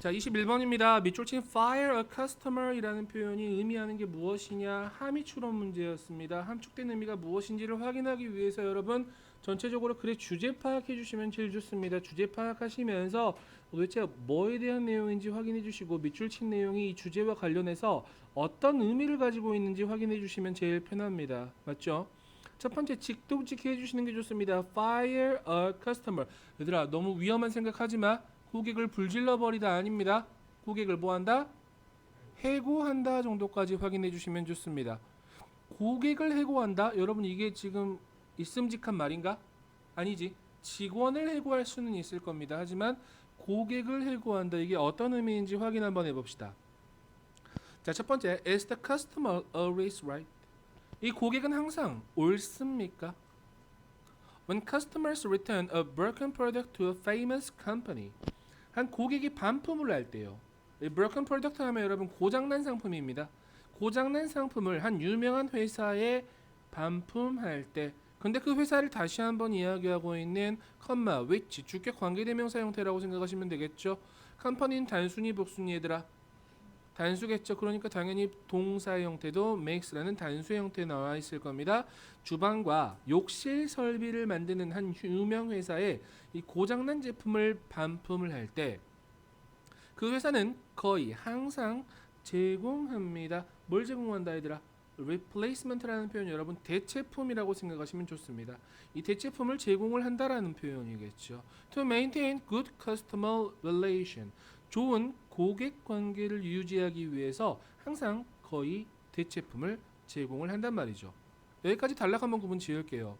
자, 21번입니다. 밑줄 친 fire a customer이라는 표현이 의미하는 게 무엇이냐? 함이 추론 문제였습니다. 함축된 의미가 무엇인지를 확인하기 위해서 여러분 전체적으로 글의 주제 파악해 주시면 제일 좋습니다. 주제 파악하시면서 도대체 뭐에 대한 내용인지 확인해 주시고 밑줄 친 내용이 이 주제와 관련해서 어떤 의미를 가지고 있는지 확인해 주시면 제일 편합니다. 맞죠? 첫 번째 직독직해 해주시는 게 좋습니다. Fire a customer. 얘들아 너무 위험한 생각하지 마. 고객을 불질러 버리다 아닙니다. 고객을 뭐한다? 해고한다 정도까지 확인해 주시면 좋습니다. 고객을 해고한다? 여러분 이게 지금 있음직한 말인가? 아니지. 직원을 해고할 수는 있을 겁니다. 하지만 고객을 해고한다 이게 어떤 의미인지 확인 한번 해봅시다. 자, 첫 번째, is the customer always right? 이 고객은 항상 옳습니까? When customers return a broken product to a famous company, 한 고객이 반품을 할 때요. 이 broken product 하면 여러분 고장난 상품입니다. 고장난 상품을 한 유명한 회사에 반품할 때, 근데 그 회사를 다시 한번 이야기하고 있는 컴마, which 주격 관계대명사 형태라고 생각하시면 되겠죠. 컴퍼니는 단순히 복순이 얘들아. 단수겠죠. 그러니까 당연히 동사 형태도 makes라는 단수 형태 나와 있을 겁니다. 주방과 욕실 설비를 만드는 한 유명 회사에 이 고장난 제품을 반품을 할 때 그 회사는 거의 항상 제공합니다. 뭘 제공한다 얘들아? replacement라는 표현 여러분 대체품이라고 생각하시면 좋습니다. 이 대체품을 제공을 한다라는 표현이겠죠. To maintain good customer relation 좋은 고객 관계를 유지하기 위해서 항상 거의 대체품을 제공을 한단 말이죠. 여기까지 단락 한번 구분 지을게요.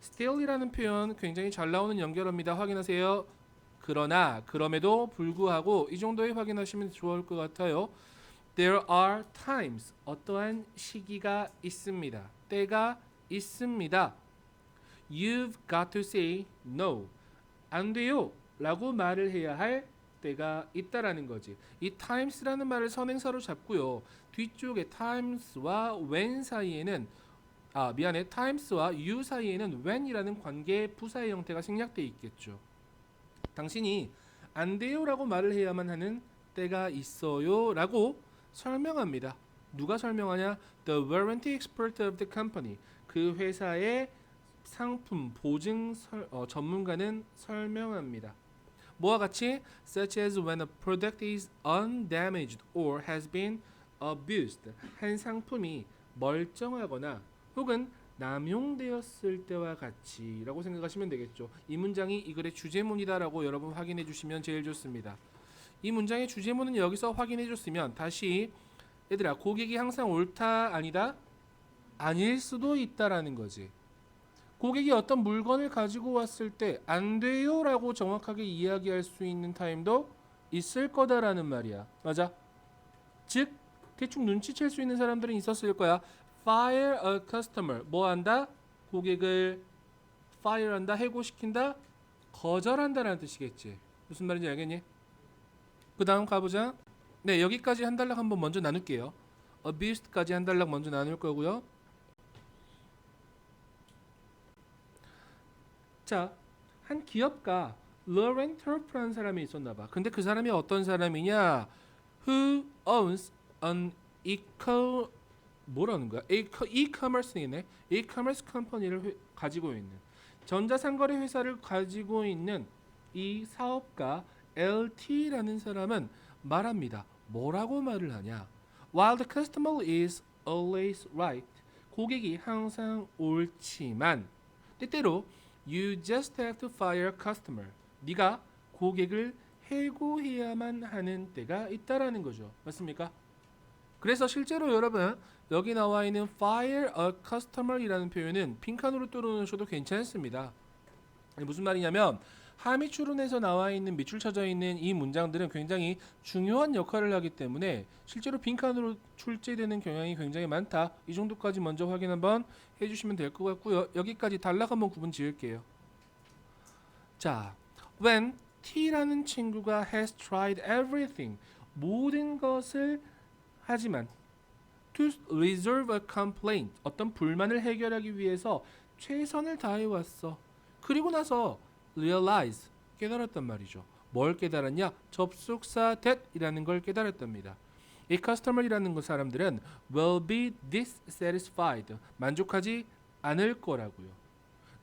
still이라는 표현 굉장히 잘 나오는 연결어입니다. 확인하세요. 그러나 그럼에도 불구하고 이 정도에 확인하시면 좋을 것 같아요. There are times 어떠한 시기가 있습니다. 때가 있습니다. You've got to say no. 안 돼요. 라고 말을 해야 할 때가 있다라는 거지. 이 times라는 말을 선행사로 잡고요. 뒤쪽에 times와 when 사이에는 아 미안해 times와 you 사이에는 when이라는 관계 부사의 형태가 생략돼 있겠죠. 당신이 안 돼요라고 말을 해야만 하는 때가 있어요라고 설명합니다. 누가 설명하냐? The warranty expert of the company. 그 회사의 상품 보증 설, 어, 전문가는 설명합니다. 뭐와 같이 such as when a product is undamaged or has been abused 한 상품이 멀쩡하거나 혹은 남용되었을 때와 같이라고 생각하시면 되겠죠. 이 문장이 이 글의 주제문이다라고 여러분 확인해 주시면 제일 좋습니다. 이 문장의 주제문은 여기서 확인해 줬으면 다시 얘들아 고객이 항상 옳다 아니다 아닐 수도 있다라는 거지. 고객이 어떤 물건을 가지고 왔을 때 안 돼요 라고 정확하게 이야기할 수 있는 타임도 있을 거다라는 말이야. 맞아? 즉 대충 눈치챌 수 있는 사람들은 있었을 거야. Fire a customer. 뭐 한다? 고객을 fire한다, 해고시킨다, 거절한다라는 뜻이겠지. 무슨 말인지 알겠니? 그 다음 가보자. 네, 여기까지 한 단락 한번 먼저 나눌게요. abused까지 한 단락 먼저 나눌 거고요. 자, 한 기업가 로렌 터프라는 사람이 있었나 봐. 근데 그 사람이 어떤 사람이냐? Who owns an eco 뭐라는 거야? eco- e-commerce이네. e-commerce 컴퍼니를 회- 가지고 있는 전자상거래 회사를 가지고 있는 이 사업가 LT라는 사람은 말합니다. 뭐라고 말을 하냐? While the customer is always right. 고객이 항상 옳지만 때때로 You just have to fire a customer. 네가 고객을 해고해야만 하는 때가 있다라는 거죠. 맞습니까? 그래서 실제로 여러분 여기 나와 있는 fire a customer이라는 표현은 빈칸으로 뚫어놓으셔도 괜찮습니다. 무슨 말이냐면 함의 추론에서 나와 있는 밑줄 쳐져 있는 이 문장들은 굉장히 중요한 역할을 하기 때문에 실제로 빈칸으로 출제되는 경향이 굉장히 많다. 이 정도까지 먼저 확인 한번 해주시면 될 것 같고요. 여기까지 단락 한번 구분 지을게요. 자, when T라는 친구가 has tried everything 모든 것을 하지만 to resolve a complaint 어떤 불만을 해결하기 위해서 최선을 다해 왔어. 그리고 나서 realize 깨달았단 말이죠. 뭘 깨달았냐? 접속사 that이라는 걸 깨달았답니다. 이 customer이라는 그 사람들은 will be dissatisfied 만족하지 않을 거라고요.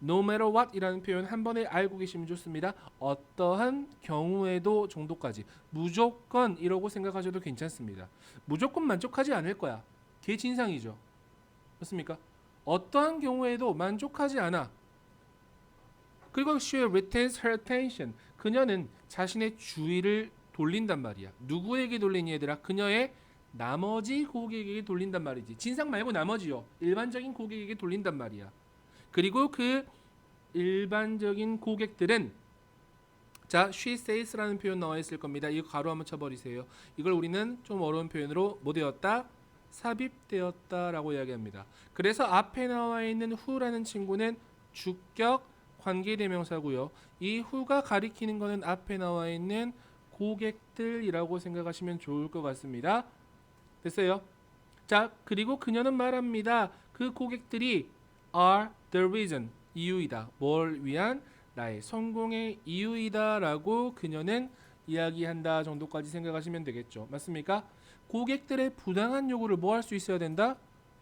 No matter what이라는 표현 한 번에 알고 계시면 좋습니다. 어떠한 경우에도 정도까지 무조건 이라고 생각하셔도 괜찮습니다. 무조건 만족하지 않을 거야. 그게 진상이죠. 맞습니까? 어떠한 경우에도 만족하지 않아. 그리고 she retains her attention. 그녀는 자신의 주의를 돌린단 말이야. 누구에게 돌리니 얘들아? 그녀의 나머지 고객에게 돌린단 말이지. 진상 말고 나머지요. 일반적인 고객에게 돌린단 말이야. 그리고 그 일반적인 고객들은 자, she says라는 표현 나와 있을 겁니다. 이거 가로 한번 쳐버리세요. 이걸 우리는 좀 어려운 표현으로 뭐 되었다? 삽입되었다라고 이야기합니다. 그래서 앞에 나와 있는 who라는 친구는 주격 관계대명사고요. 이 who가 가리키는 거는 앞에 나와 있는 고객들이라고 생각하시면 좋을 것 같습니다. 됐어요? 자, 그리고 그녀는 말합니다. 그 고객들이 are the reason 이유이다. 뭘 위한 나의 성공의 이유이다라고 그녀는 이야기한다 정도까지 생각하시면 되겠죠. 맞습니까? 고객들의 부당한 요구를 뭐 할 수 있어야 된다?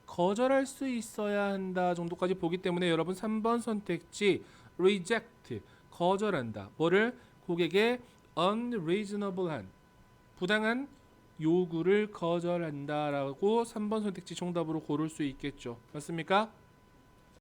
거절할 수 있어야 한다 정도까지 보기 때문에 여러분 3번 선택지 reject 거절한다. 뭐를 고객의 unreasonable한 부당한 요구를 거절한다라고 3번 선택지 정답으로 고를 수 있겠죠. 맞습니까?